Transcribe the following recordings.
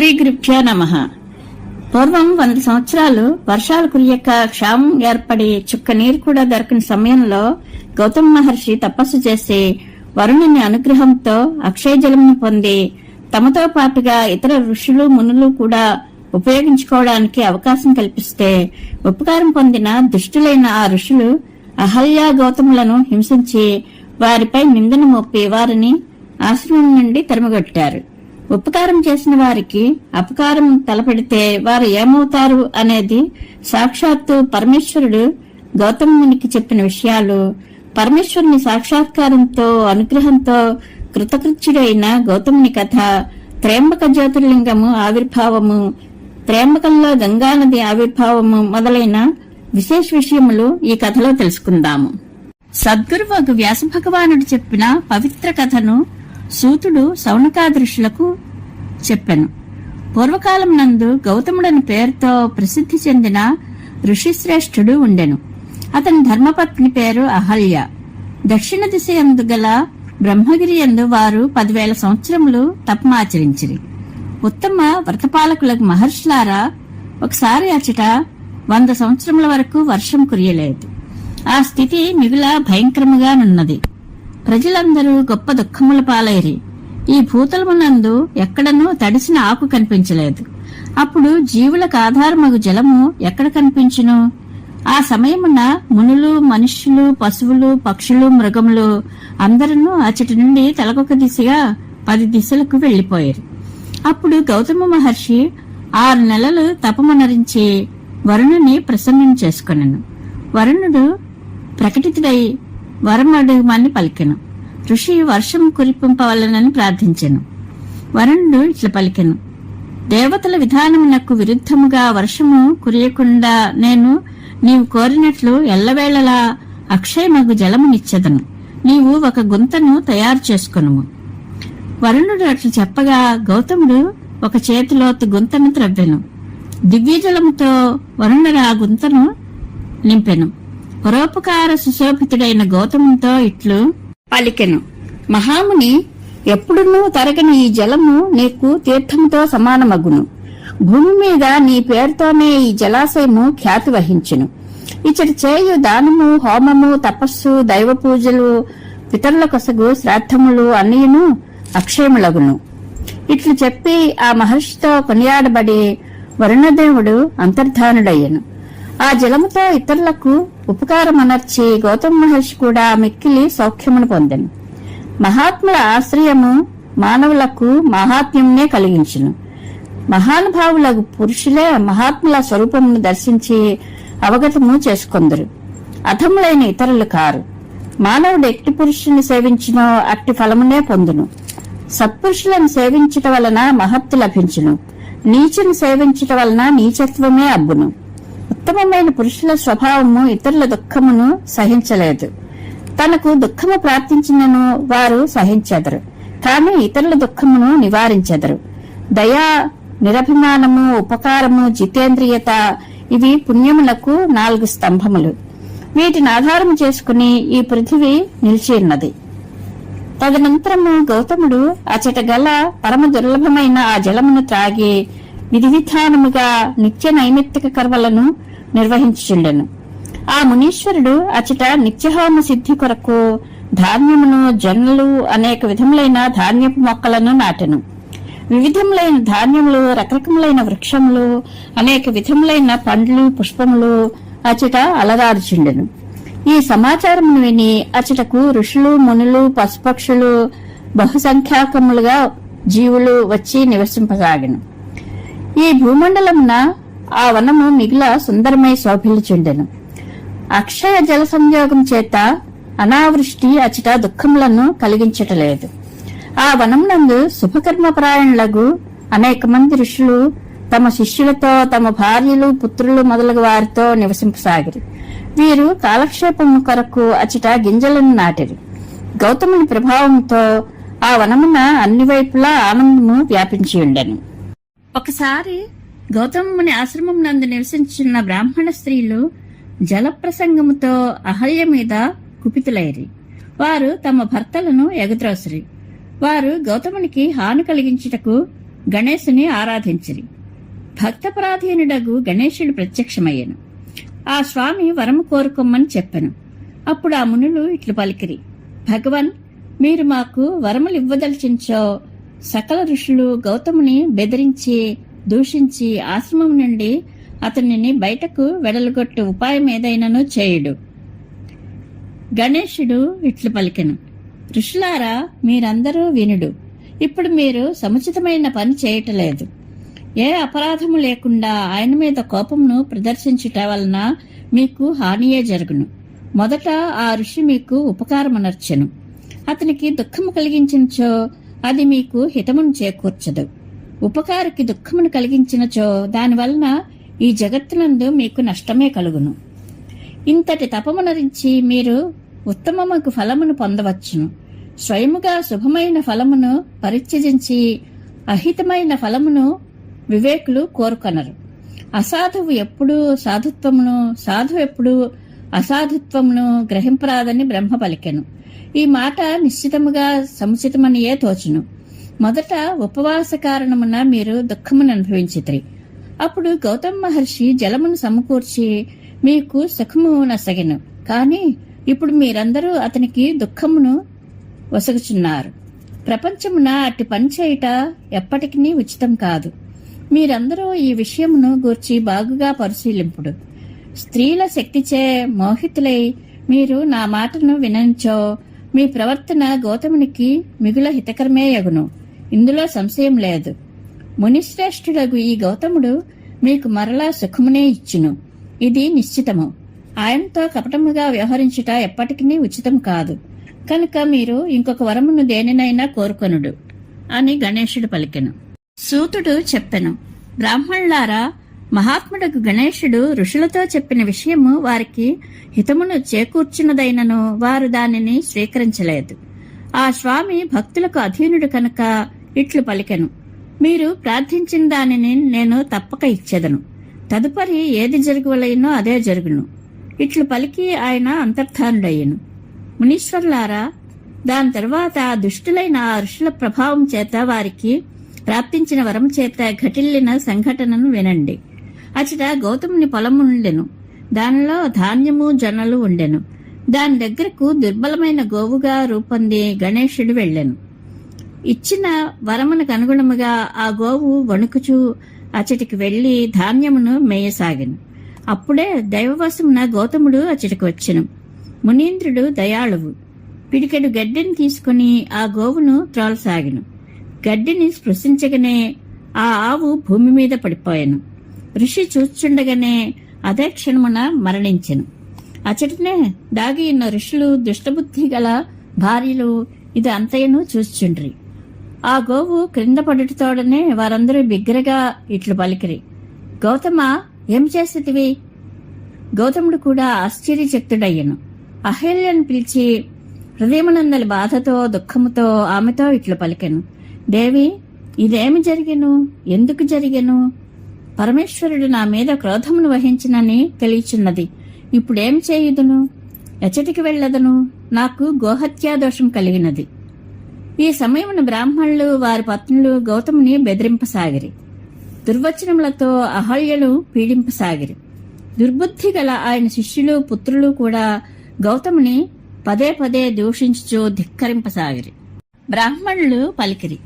శ్రీ నమ. పూర్వం వంద సంవత్సరాలు వర్షాలు కురియక క్షామం ఏర్పడి చుక్క నీరు కూడా దొరకని సమయంలో గౌతమ మహర్షి తపస్సు చేసి వరుణుని అనుగ్రహంతో అక్షయ జలమును పొంది తమతో పాటుగా ఇతర ఋషులు మునులు కూడా ఉపయోగించుకోవడానికి అవకాశం కల్పిస్తే ఉపకారం పొందిన దుష్టులైన ఆ ఋషులు అహల్యా గౌతములను హింసించి వారిపై నిందన మోపి వారిని ఆశ్రమం నుండి తరిమగొట్టారు. ఉపకారం చేసిన వారికి అపకారం తలపెడితే వారు ఏమవుతారు అనేది సాక్షాత్తు పరమేశ్వరుడు గౌతమునికి చెప్పిన విషయాలు. పరమేశ్వరుని సాక్షాత్కారంతో అనుగ్రహంతో కృతకృత్యుడైన గౌతముని కథ త్రేంబక జ్యోతిర్లింగము ఆవిర్భావము త్రేంబకంలో గంగానది ఆవిర్భావము మొదలైన విశేష విషయములు ఈ కథలో తెలుసుకుందాము. సద్గురువగు వ్యాస భగవానుడు చెప్పిన పవిత్ర కథను సూతుడు సౌనకాదృశులకు చెప్పెను. పూర్వకాలం నందు గౌతముడని పేరుతో ప్రసిద్ధి చెందిన ఋషిశ్రేష్ఠుడు ఉండెను. అతని ధర్మపత్ని పేరు అహల్య. దక్షిణ దిశ యందు గల బ్రహ్మగిరి యందు వారు పదివేల సంవత్సరములు తపమాచరించిరి. ఉత్తమ వ్రతపాలకులకు మహర్షులారా ఒకసారి అచట వంద సంవత్సరముల వరకు వర్షం కురియలేదు. ఆ స్థితి మిగుల భయంకరముగానున్నది ప్రజలందరూ గొప్ప దుఃఖముల పాలైరి. ఈ భూతలమునందు ఎక్కడనూ తడిసిన ఆకు కనిపించలేదు. అప్పుడు జీవులకు ఆధారమగు జలము ఎక్కడ కనిపించును? ఆ సమయమున మునులు మనుష్యులు పశువులు పక్షులు మృగములు అందరూ అచటి నుండి తలకొక దిశగా పది దిశలకు వెళ్ళిపోయారు అప్పుడు గౌతమ మహర్షి ఆరు నెలలు తపమనరించి వరుణుని ప్రసన్నం చేసుకున్నాను వరుణుడు ప్రకటితుడై వరం అడుగుమని పలికెను. ఋషి వర్షం కురిపింపవలనని ప్రార్థించెను. వరుణుడు ఇట్లా పలికెను. దేవతల విధానమునకు విరుద్ధముగా వర్షము కురియకుండా నేను నీవు కోరినట్లు ఎల్లవేళలా అక్షయమగు జలమునిచ్చెదను. నీవు ఒక గుంతను తయారు చేసుకొనుము. వరుణుడు అట్లు చెప్పగా గౌతముడు ఒక చేతిలోతు గుంతను త్రవ్వెను. దివ్యజలముతో వరుణుడు ఆ గుంతను నింపెను. పరోపకార సుశోభితుడైన గౌతముతో ఇట్లు పలికెను. మహాముని ఎప్పుడునూ తరగని ఈ జలము నీకు తీర్థంతో సమానమగును. భూమి మీద నీ పేరుతోనే ఈ జలాశయము ఖ్యాతి వహించును. ఇచ్చటి చేయు దానము హోమము తపస్సు దైవ పూజలు పితరుల కొసగు శ్రాద్ధములు అన్నీను అక్షయములగును. ఇట్లు చెప్పి ఆ మహర్షితో కొనియాడబడి వరుణదేవుడు అంతర్ధానుడయ్యను. ఆ జలముతో ఇతరులకు ఉపకారమనర్చి గౌతమ మహర్షి కూడా మిక్కిలి సౌఖ్యమును పొందెను. మహాత్ముల ఆశ్రయము మానవులకు మహాత్మ్యంనే కలిగించును. మహానుభావులకు పురుషులే మహాత్ముల స్వరూపమును దర్శించి అవగతము చేసుకొందరు. అధములైన ఇతరులు కారు. మానవుడు ఎట్టి పురుషుని సేవించినో అట్టి ఫలమునే పొందును. సత్పురుషులను సేవించుట వలన మహత్తు లభించును. నీచుని సేవించుట వలన నీచత్వమే అబ్బును. ఉత్తమమైన పురుషుల స్వభావము ఇతరుల దుఃఖమును సహించలేదు. తనకు దుఃఖము ప్రార్థించినను వారు సహించెదరు కాని ఇతరుల దుఃఖమును నివారించెదరు. దయా నిరభిమానము ఉపకారము జితేంద్రియత ఇవి పుణ్యములకు నాలుగు స్తంభములు. వీటిని ఆధారం చేసుకుని ఈ పృథివీ నిలిచి ఉన్నది. తదనంతరము గౌతముడు అచట గల పరమ దుర్లభమైన ఆ జలమును త్రాగి విధి విధానముగా నిత్య నైమిత్తిక కర్మలను నిర్వహించుచుండెను. ఆ మునీశ్వరుడు అచట నిత్యహోమ సిద్ధి కొరకు ధాన్యమును జొన్నలు అనేక విధములైన ధాన్యపు మొక్కలను నాటెను. వివిధములైన ధాన్యములు రకరకములైన వృక్షములు అనేక విధములైన పండ్లు పుష్పములు అచట అలరారుచుండెను. ఈ సమాచారమును విని అచటకు ఋషులు మునులు పశుపక్షులు బహుసంఖ్యాకములుగా జీవులు వచ్చి నివసింపసాగెను ఈ భూమండలమున ఆ వనము మిగిల సుందరమై శోభిల్చుండెను అక్షయ జల సంయోగం చేత అనావృష్టి అచట దుఃఖములను కలిగించటలేదు. ఆ వనమునందు శుభకర్మపరాయణులకు అనేక మంది ఋషులు తమ శిష్యులతో తమ భార్యలు పుత్రులు మొదలగు వారితో నివసింపసాగిరి. వీరు కాలక్షేపము కొరకు అచట గింజలను నాటిరి. గౌతముని ప్రభావంతో ఆ వనమున అన్ని వైపులా ఆనందము వ్యాపించి ఉండెను ఒకసారి గౌతముని ఆశ్రమం నందు నివసించిన బ్రాహ్మణ స్త్రీలు జలప్రసంగముతో అహల్య మీద కుపితులైరి. వారు తమ భర్తలను ఎగద్రోసిరి. వారు గౌతమునికి హాని కలిగించుటకు గణేశుని ఆరాధించిరి. భక్తపరాధీనుడగు గణేశుడు ప్రత్యక్షమయ్యను. ఆ స్వామి వరము కోరుకోమని చెప్పాను. అప్పుడు ఆ మునులు ఇట్లు పలికిరి. భగవన్ మీరు మాకు వరములు ఇవ్వదలిచించో సకల ఋషులు గౌతముని బెదిరించి దూషించి ఆశ్రమం నుండి అతనిని బయటకు వెడలగొట్టు ఉపాయం ఏదైనాను చేయుడు. గణేశుడు ఇట్లు పలికెను. ఋషులారా మీరందరూ వినుడు. ఇప్పుడు మీరు సముచితమైన పని చేయటలేదు. ఏ అపరాధము లేకుండా ఆయన మీద కోపమును ప్రదర్శించుట వలన మీకు హానియే జరుగును. మొదట ఆ ఋషి మీకు ఉపకారమనర్చెను. అతనికి దుఃఖము కలిగించినచో అది మీకు హితమును చేకూర్చదు. ఉపకారికి దుఃఖమును కలిగించినచో దానివలన ఈ జగత్తునందు మీకు నష్టమే కలుగును. ఇంతటి తపమునరించి మీరు ఉత్తమముకు ఫలమును పొందవచ్చును. స్వయముగా శుభమైన ఫలమును పరిత్యజించి అహితమైన ఫలమును వివేకులు కోరుకొనరు. అసాధువు ఎప్పుడూ సాధుత్వమును సాధు ఎప్పుడు అసాధుత్వమును గ్రహింపరాదని బ్రహ్మ పలికెను. ఈ మాట నిశ్చితముగా సముచితమనియే తోచును. మొదట ఉపవాస కారణమున మీరు దుఃఖమును అనుభవించితిరి. అప్పుడు గౌతమ్ మహర్షి జలమును సమకూర్చి మీకు సుఖము నసగిను. కాని ఇప్పుడు మీరందరూ అతనికి దుఃఖమును వసగుచున్నారు. ప్రపంచమున అట్టి పని చేయుట ఎప్పటికీ ఉచితం కాదు. మీరందరూ ఈ విషయమును గూర్చి బాగుగా పరిశీలింపుడు. స్త్రీల శక్తిచే మోహితులై మీరు నా మాటను వినంచో మీ ప్రవర్తన గౌతమునికి మిగుల హితకరమే యగును. ఇందులో సంశయం లేదు. మునిశ్రేష్ఠుడగు ఈ గౌతముడు మీకు మరలా సుఖమునే ఇచ్చును. ఇది నిశ్చితము. ఆయనతో కపటముగా వ్యవహరించుట ఎప్పటికీ ఉచితం కాదు. కనుక మీరు ఇంకొక వరమును దేనినైనా కోరుకొనుడు అని గణేశుడు పలికెను. సూతుడు చెప్పెను. బ్రాహ్మణులారా మహాత్ముడకు గణేశుడు ఋషులతో చెప్పిన విషయము వారికి హితమును చేకూర్చున్నదైనను వారు దానిని స్వీకరించలేదు. ఆ స్వామి భక్తులకు అధీనుడు కనుక ఇట్లు పలికెను. మీరు ప్రార్థించిన దానిని నేను తప్పక ఇచ్చేదను. తదుపరి ఏది జరుగువలైనో అదే జరుగును. ఇట్లు పలికి ఆయన అంతర్ధానుడయ్యను. మునీశ్వర్లారా దాని తర్వాత ఆ దుష్టులైన ఆ ఋషుల ప్రభావం చేత వారికి ప్రాప్తించిన వరం చేత ఘటిల్లిన సంఘటనను వినండి. అచట గౌతముని పొలము ఉండెను. దానిలో ధాన్యము జొన్నలు ఉండెను. దాని దగ్గరకు దుర్బలమైన గోవుగా రూపొంది గణేశుడు వెళ్ళెను. ఇచ్చిన వరమునకు అనుగుణముగా ఆ గోవు వణుకుచూ అచటికి వెళ్ళి ధాన్యమును మేయసాగిను. అప్పుడే దైవవశమున గౌతముడు అచటికి వచ్చెను. మునీంద్రుడు దయాళువు. పిడికెడు గడ్డిని తీసుకుని ఆ గోవును త్రాలసాగిను. గడ్డిని స్పృశించగానే ఆ ఆవు భూమి మీద పడిపోయాను. ఋషి చూస్తుండగానే అదే క్షణమున మరణించెను. అచటనే దాగి ఉన్న ఋషులు దుష్టబుద్ధి గల భార్యలు ఇది అంతయను చూచుండ్రి. ఆ గోవు క్రింద పడుటతోడనే వారందరూ బిగ్గరగా ఇట్లు పలికిరి. గౌతమ ఏం చేసేటివి? గౌతముడు కూడా ఆశ్చర్యచక్తుడయ్యను. అహల్యను పిలిచి హృదయమునందలి బాధతో దుఃఖముతో ఆమెతో ఇట్లు పలికెను. దేవి ఇదేమి జరిగెను? ఎందుకు జరిగెను? పరమేశ్వరుడు నా మీద క్రోధమును వహించినని తెలియచున్నది. ఇప్పుడేం చేయుదును? ఎచ్చటికి వెళ్ళదను? నాకు గోహత్యా దోషం కలిగినది. ఈ సమయమున బ్రాహ్మణులు వారి పత్నులు గౌతముని బెదిరింపసాగిరి. దుర్వచనములతో అహల్యలు పీడింపసాగిరి. దుర్బుద్ధి గల ఆయన శిష్యులు పుత్రులు కూడా గౌతముని పదే పదే దూషించుచు ధిక్కరింపసాగిరి. బ్రాహ్మణులు పలికిరి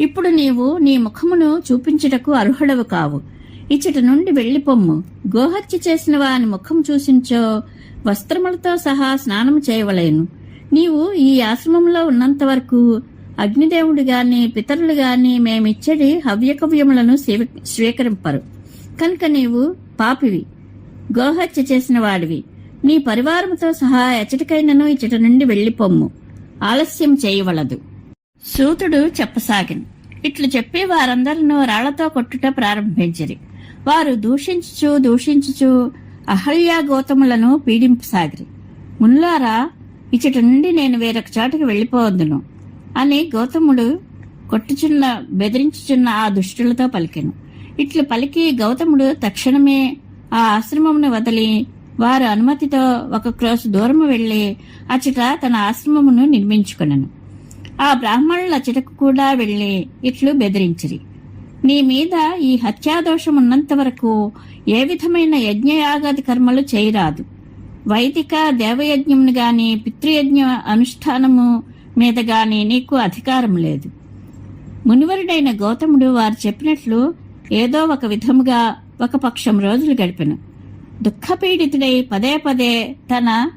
ఇప్పుడు నీవు నీ ముఖమును చూపించుటకు అర్హుడవు కావు. ఇచ్చట నుండి వెళ్ళిపొమ్ము గోహత్య చేసిన వాని ముఖం చూసించో వస్త్రములతో సహా స్నానం చేయవలేను. నీవు ఈ ఆశ్రమంలో ఉన్నంత వరకు అగ్నిదేవుడు గాని పితరులు గాని మేమిచ్చడి హవ్యకవ్యములను స్వీ- స్వీకరింపరు. కనుక నీవు పాపివి. గోహత్య చేసిన వాడివి. నీ పరివారముతో సహా ఎచ్చటికైనను ఇచ్చట నుండి వెళ్ళిపోమ్ము ఆలస్యం చేయవలదు. సూతుడు చెప్పసాగిన. ఇట్లు చెప్పి వారందరినూ రాళ్ళతో కొట్టుట ప్రారంభించిరి. వారు దూషించుచు దూషించుచు అహల్యా గౌతములను పీడింపసాగిరి. మున్లారా ఇచ్చట నుండి నేను వేరొక చోటకి వెళ్ళిపోవద్దును అని గౌతముడు కొట్టుచున్న బెదిరించుచున్న ఆ దుష్టులతో పలికెను. ఇట్లు పలికి గౌతముడు తక్షణమే ఆ ఆశ్రమమును వదిలి వారి అనుమతితో ఒక క్రోస్ దూరము వెళ్ళి అచట తన ఆశ్రమమును నిర్మించుకునను. ఆ బ్రాహ్మణుల అచటకు కూడా వెళ్ళి ఇట్లు బెదిరించిరి. నీ మీద ఈ హత్యాదోషం ఉన్నంత వరకు ఏ విధమైన యజ్ఞయాగాది కర్మలు చేయరాదు. వైదిక దేవయజ్ఞమును గాని పితృయజ్ఞ అనుష్ఠానము మీద గాని నీకు అధికారం లేదు. మునివరుడైన గౌతముడు వారు చెప్పినట్లు ఏదో ఒక విధముగా ఒక పక్షం రోజులు గడిపెను. దుఃఖపీడితుడై పదే పదే తన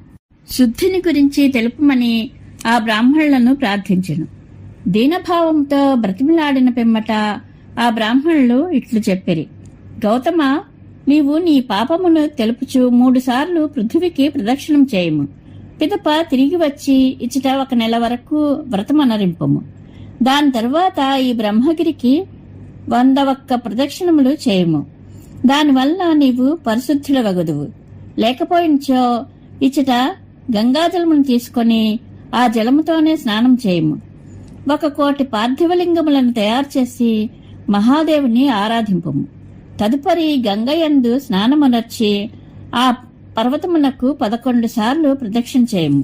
శుద్ధిని గురించి తెలుపమని ఆ బ్రాహ్మణులను ప్రార్థించెను. దీనభావంతో బ్రతిమిలాడిన పిమ్మట ఆ బ్రాహ్మణులు ఇట్లు చెప్పిరి. గౌతమ నీవు నీ పాపమును తెలుపుచు మూడుసార్లు పృథివికి ప్రదక్షిణం చేయము. పిదప తిరిగి వచ్చి ఇచ్చట ఒక నెల వరకు వ్రతమనరింపము. దాని తరువాత ఈ బ్రహ్మగిరికి వంద ఒక్క ప్రదక్షిణములు చేయము. దానివల్ల నీవు పరిశుద్ధుడవగదువు లేకపోయినచో ఇచ్చట గంగాజలమును తీసుకొని ఆ జలముతోనే స్నానం చేయము. ఒక కోటి పార్థివలింగములను తయారు చేసి మహాదేవుని ఆరాధింపము. తదుపరి గంగయందు స్నానమునర్చి ఆ పర్వతమునకు పదకొండు సార్లు ప్రదక్షిణ చేయము.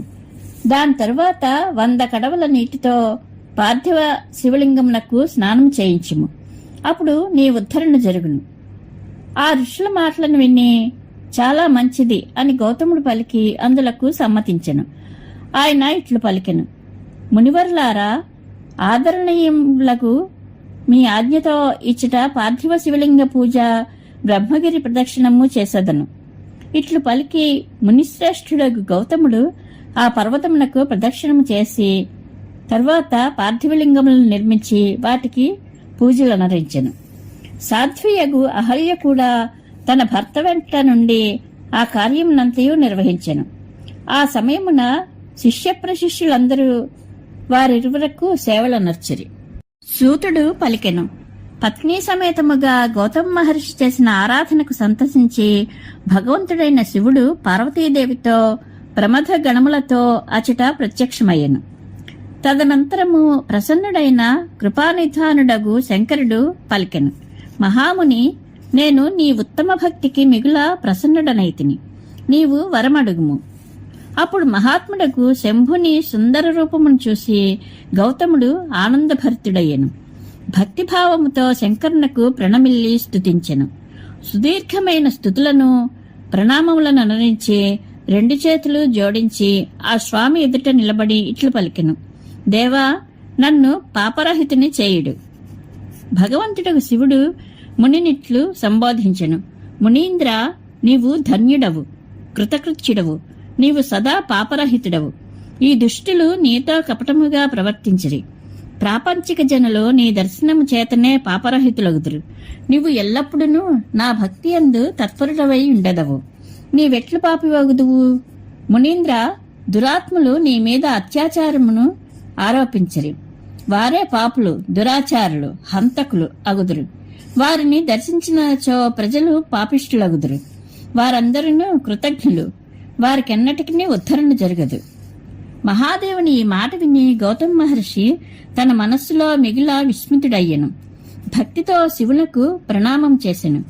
దాని తరువాత వంద కడవల నీటితో పార్థివ శివలింగమునకు స్నానం చేయించుము. అప్పుడు నీ ఉద్ధరణ జరుగును. ఆ ఋషుల మాటలను విని చాలా మంచిది అని గౌతముడు పలికి అందులకు సమ్మతించెను. ఆయన ఇట్లు పలికెను. మునివర్లారా ఆదరణీయులకు మీ ఆజ్ఞతో ఇచ్చట పార్థివ శివలింగ పూజ బ్రహ్మగిరి ప్రదక్షిణము చేసదను. ఇట్లు పలికి మునిశ్రేష్ఠుడగు గౌతముడు ఆ పర్వతమునకు ప్రదక్షిణము చేసి తర్వాత పార్థివలింగములను నిర్మించి వాటికి పూజలు అనరించెను సాధ్వియగు అహల్య కూడా తన భర్త వెంట నుండి ఆ కార్యమునంతయు నిర్వహించెను. ఆ సమయమున శిష్య ప్రశిష్యులందరూ వారిరువురకు సేవలనర్చిరి సూతుడు పలికెను పత్ని సమేతముగా గౌతమ మహర్షి చేసిన ఆరాధనకు సంతసించి భగవంతుడైన శివుడు పార్వతీదేవితో ప్రమథ గణములతో అచట ప్రత్యక్షమయ్యను. తదనంతరము ప్రసన్నుడైన కృపానిధానుడగు శంకరుడు పలికెను. మహాముని నేను నీ ఉత్తమ భక్తికి మిగుల ప్రసన్నుడనైతిని. నీవు వరమడుగుము. అప్పుడు మహాత్ముడకు శంభుని సుందర రూపమును చూసి గౌతముడు ఆనందభరితుడయ్యను. భక్తిభావముతో శంకరునకు ప్రణమిల్లి స్థుతించెను సుదీర్ఘమైన స్థుతులను ప్రణామములను అనురించి రెండు చేతులు జోడించి ఆ స్వామి ఎదుట నిలబడి ఇట్లు పలికెను. దేవా నన్ను పాపరహితుని చేయుడు. భగవంతుడకు శివుడు మునినిట్లు సంబోధించెను. మునీంద్ర నీవు ధన్యుడవు కృతకృత్యుడవు నీవు సదా పాపరహితుడవు. ఈ దుష్టులు నీతో కపటముగా ప్రవర్తించిరి. ప్రాపంచిక జనులు నీ దర్శనము చేతనే పాపరహితులగుదురు. నీవు ఎల్లప్పుడూ నా భక్తి అందు తత్పరుడవై ఉండదవు. నీవెట్లు పాపివగుదువు. మునీంద్ర దురాత్ములు నీ మీద అత్యాచారమును ఆరోపించరు. వారే పాపులు దురాచారులు హంతకులు అగుదురు. వారిని దర్శించినచో ప్రజలు పాపిష్ఠులగుదురు. వారందరూ కృతజ్ఞులు. వారికెన్నటికీ ఉద్ధరణ జరగదు. మహాదేవుని ఈ మాట విని గౌతమ మహర్షి తన మనస్సులో మిగిలా విస్మితుడయ్యను. భక్తితో శివునకు ప్రణామం చేసెను.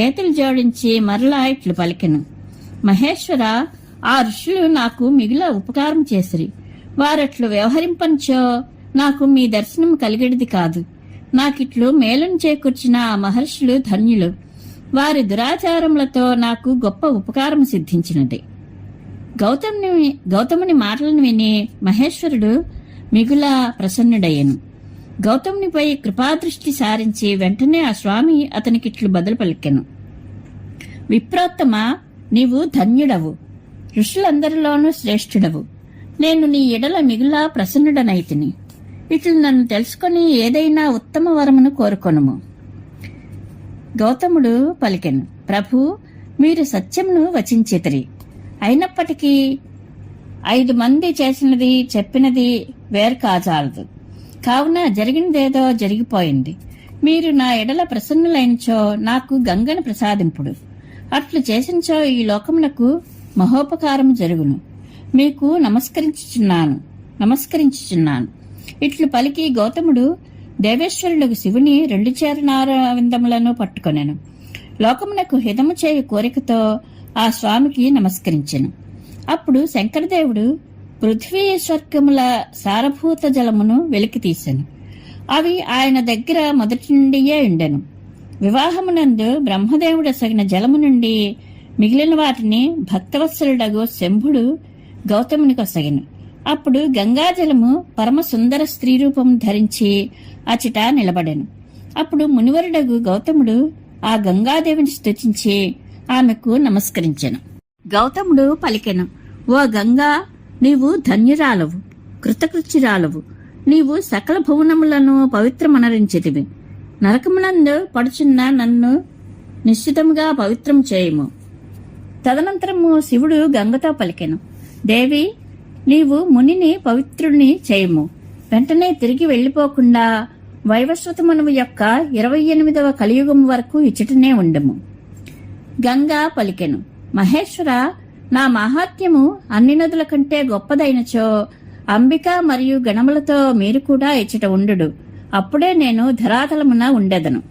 చేతులు జోడించి మరలా ఇట్లు పలికెను. మహేశ్వర ఆ ఋషులు నాకు మిగిల ఉపకారం చేసిరి. వారట్లు వ్యవహరింపంచో నాకు మీ దర్శనం కలిగేది కాదు. నాకిట్లు మేలును చేకూర్చిన ఆ మహర్షులు ధన్యులు. వారి దురాచారములతో నాకు గొప్ప ఉపకారం సిద్ధించినది. గౌతముని గౌతముని మాటలను విని మహేశ్వరుడు మిగులా ప్రసన్నుడయ్యను. గౌతమునిపై కృపాదృష్టి సారించి వెంటనే ఆ స్వామి అతనికిట్లు బదులు పలికెను. విప్రోత్తమ నీవు ధన్యుడవు. ఋషులందరిలోనూ శ్రేష్ఠుడవు. నేను నీ ఎడల మిగులా ప్రసన్నుడనైతిని. ఇట్లు నన్ను తెలుసుకొని ఏదైనా ఉత్తమ వరమును కోరుకొనుము. గౌతముడు పలికెను ప్రభు మీరు సత్యమును వచించితిరి. అయినప్పటికీ ఐదు మంది చేసినది చెప్పినది వేరు కాజాలదు. కావున జరిగినదేదో జరిగిపోయింది. మీరు నా ఎడల ప్రసన్నులైనచో నాకు గంగను ప్రసాదింపుడు. అట్లు చేసినచో ఈ లోకమునకు మహోపకారము జరుగును. మీకు నమస్కరించుచున్నాను నమస్కరించుచున్నాను. ఇట్లు పలికి గౌతముడు దేవేశ్వరులకు శివుని రెండు చేరనార విందములను పట్టుకొనెను. లోకమునకు హితము చేయు కోరికతో ఆ స్వామికి నమస్కరించెను. అప్పుడు శంకరదేవుడు పృథ్వీ స్వర్గముల సారభూత జలమును వెలికి తీశాను అవి ఆయన దగ్గర మొదటి నుండియే ఉండెను. వివాహమునందు బ్రహ్మదేవుడు సగిన జలము నుండి మిగిలిన వాటిని భక్తవత్సలుడగు శంభుడు గౌతమునికొసగిను అప్పుడు గంగాజలము పరమ సుందర స్త్రీ రూపం ధరించి అచిట నిలబడెను. అప్పుడు మునివరుడగు గౌతముడు ఆ గంగాదేవిని స్తుతించి ఆమెకు నమస్కరించెను. గౌతముడు పలికెను ఓ గంగా నీవు ధన్యురాలవు కృతకృత్యురాలవు. నీవు సకల భువనములను పవిత్రమనరించితివి. నరకమునందు పడుచున్న నన్ను నిశ్చితముగా పవిత్రం చేయము. తదనంతరము శివుడు గంగతో పలికెను దేవి నీవు మునిని పవిత్రుణ్ణి చేయము. వెంటనే తిరిగి వెళ్ళిపోకుండా వైవస్వతమనువు యొక్క ఇరవై ఎనిమిదవ కలియుగం వరకు ఇచ్చటనే ఉండము. గంగా పలికెను. మహేశ్వర నా మహాత్యము అన్ని నదుల కంటే గొప్పదైనచో అంబిక మరియు గణములతో మీరు కూడా ఇచ్చట ఉండు అప్పుడే నేను ధరాతలమున ఉండెదను.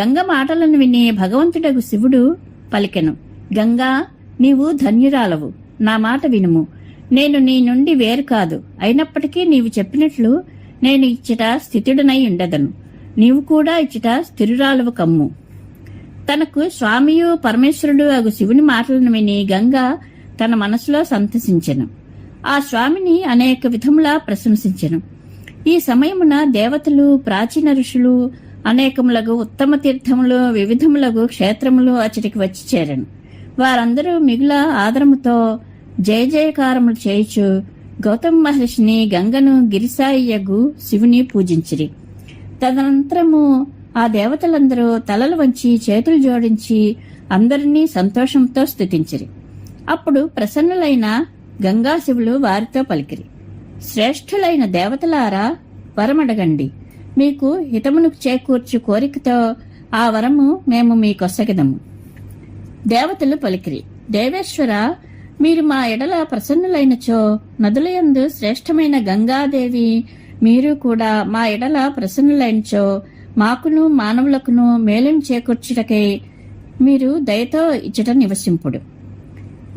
గంగ మాటలను విని భగవంతుడగు శివుడు పలికెను. గంగా నీవు ధన్యురాలవు. నా మాట వినుము. నేను నీ నుండి వేరు కాదు. అయినప్పటికీ నీవు చెప్పినట్లు నేను ఇచ్చట స్థితుడనై ఉండదను. నీవు కూడా ఇచ్చట స్థిరురాలవు కమ్ము. తనకు స్వామియు పరమేశ్వరుడు అగు శివుని మాటలను విని గంగ తన మనసులో సంతసించెను. ఆ స్వామిని అనేక విధములా ప్రశంసించెను. ఈ సమయమున దేవతలు ప్రాచీన ఋషులు అనేకములగు ఉత్తమ తీర్థములు వివిధములగు క్షేత్రములు అచ్చటికి వచ్చి చేరను. వారందరూ మిగుల ఆదరముతో జయ జయకారములు చేయుచు గౌతమ మహర్షిని గంగను గిరిసాయ్యగు శివుని పూజించిరి. తదనంతరము ఆ దేవతలందరూ తలలు వంచి చేతులు జోడించి అందరినీ సంతోషంతో స్థుతించిరి అప్పుడు ప్రసన్నులైన గంగాశివులు వారితో పలికిరి. శ్రేష్ఠులైన దేవతలారా వరమడగండి. మీకు హితమును చేకూర్చు కోరికతో ఆ వరము మేము మీకొసగదము. దేవతలు పలికిరి. దేవేశ్వర మీరు మా ఎడల ప్రసన్నులైనచో నదులయందు శ్రేష్టమైన గంగాదేవి మీరు కూడా మా ఎడల ప్రసన్నులైనచో మాకును మానవులకును మేలును చేకూర్చుటకై మీరు దయతో ఇచ్చట నివసింపుడు.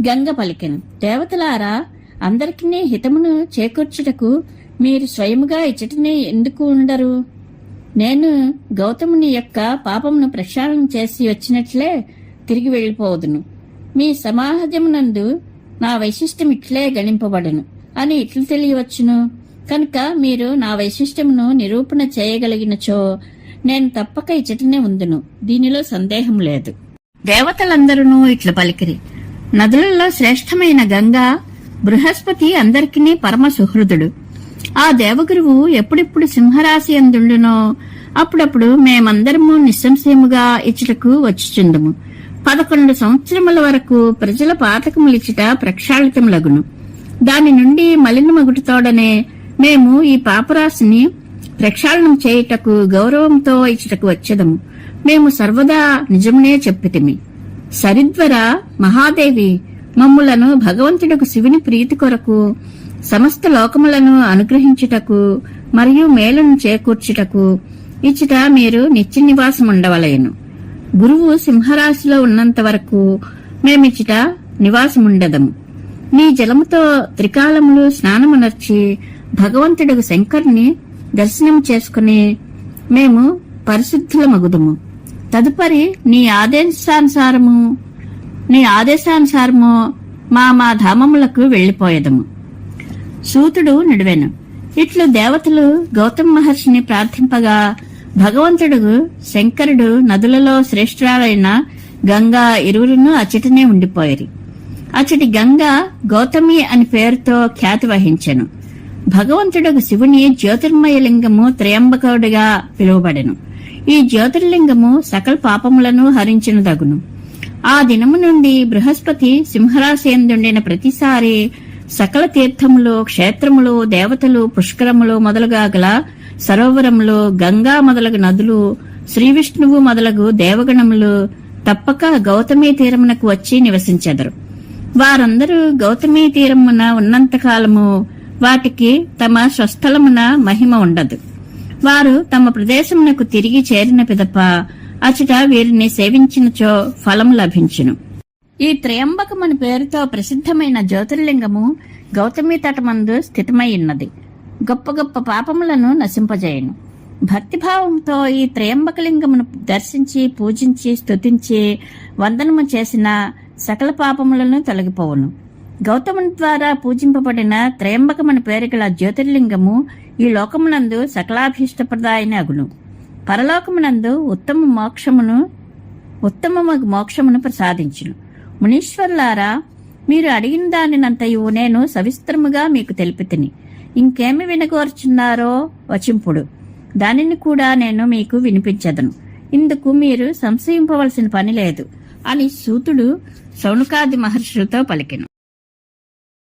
గంగ పలికెను. దేవతలారా అందరికీ హితమును చేకూర్చుటకు మీరు స్వయముగా ఇచ్చటనే ఎందుకు ఉండరు? నేను గౌతముని యొక్క పాపమును ప్రక్షాళన చేసి వచ్చినట్లే తిరిగి వెళ్ళిపోవదును. మీ సమాహజమునందు నా వైశిష్టం ఇట్లే గణింపబడను. అని ఇట్లు తెలియవచ్చును? కనుక మీరు నా వైశిష్టమును నిరూపణ చేయగలిగినచో నేను తప్పక ఇచ్చటనే ఉందును. దీనిలో సందేహం లేదు. దేవతలందరూ ఇట్ల పలికిరి. నదులలో శ్రేష్టమైన గంగా బృహస్పతి అందరికీ పరమ సుహృదుడు. ఆ దేవగురువు ఎప్పుడెప్పుడు సింహరాశి అందుండునో అప్పుడప్పుడు మేమందరము నిస్సంశయముగా ఇచ్చటకు వచ్చుచుండము పదకొండు సంవత్సరముల వరకు ప్రజల పాతకములిచ్చుట ప్రక్షాళితములగును. దాని నుండి మలినమగుటితోడనే మేము ఈ పాపరాశిని ప్రక్షాళనం చేయుటకు గౌరవంతో ఇచ్చుటకు వచ్చదము. మేము సర్వదా నిజమునే చెప్పితిమి. సరిద్వర మహాదేవి మమ్ములను భగవంతుడకు శివుని ప్రీతి కొరకు సమస్త లోకములను అనుగ్రహించుటకు మరియు మేలును చేకూర్చుటకు ఇచ్చట మీరు నిత్య నివాసం ఉండవలయను గురువు సింహరాశిలో ఉన్నంత వరకు మేమిచ్చట నివాసముండదము. నీ జలముతో త్రికాలములు స్నానమునర్చి భగవంతుడకు శంకర్ని దర్శనం చేసుకుని మేము పరిశుద్ధులమగుదుము. తదుపరి నీ ఆదేశానుసారము నీ ఆదేశానుసారము మా మా ధామములకు వెళ్ళిపోయేదము సూతుడు నిడివెను. ఇట్లు దేవతలు గౌతమ మహర్షిని ప్రార్థింపగా భగవంతుడు శంకరుడు నదులలో శ్రేష్ఠురాలైన గంగా ఇరువురును అచ్చటనే ఉండిపోయారు. అచటి గంగా గౌతమి అని పేరుతో ఖ్యాతి వహించెను. భగవంతుడు శివుని జ్యోతిర్మయలింగము లింగము పిలువబడెను. ఈ జ్యోతిర్లింగము సకల పాపములను హరించినదగును. ఆ దినము నుండి బృహస్పతి సింహరాశి ప్రతిసారి సకల తీర్థములు క్షేత్రములు దేవతలు పుష్కరములు మొదలుగా గల సరోవరములు గంగా మొదలగు నదులు శ్రీ విష్ణువు మొదలగు దేవగణములు తప్పక గౌతమి తీరమునకు వచ్చి నివసించెదరు. వారందరూ గౌతమి తీరమున ఉన్నంతకాలము వాటికి తమ స్వస్థలమున మహిమ ఉండదు. వారు తమ ప్రదేశమునకు తిరిగి చేరిన పిదప అచట వీరిని సేవించినచో ఫలం లభించును. ఈ త్రయంబకమని పేరుతో ప్రసిద్ధమైన జ్యోతిర్లింగము గౌతమి తటమందు స్థితమై ఉన్నది గొప్ప గొప్ప పాపములను నశింపజేయను. భక్తిభావంతో ఈ త్రయంబకలింగమును దర్శించి పూజించి స్తుతించి వందనము చేసిన సకల పాపములను తొలగిపోవును. గౌతముని ద్వారా పూజింపబడిన త్రయంబకమన పేరు గల జ్యోతిర్లింగము ఈ లోకమునందు సకలాభీష్టప్రదాయని అగును పరలోకమునందు ఉత్తమ మోక్షమును ఉత్తమ మోక్షమును ప్రసాదించును. మునీశ్వర్లారా మీరు అడిగిన దానినంతయు నేను సవిస్తరముగా మీకు తెలిపితిని. ఇంకేమి వినగోర్చున్నారో వచింపుడు. దానిని కూడా నేను మీకు వినిపించదను. ఇందుకు మీరు సంశయింపవలసిన పని లేదు అని సూతుడు సౌనుకాది మహర్షులతో పలికెను.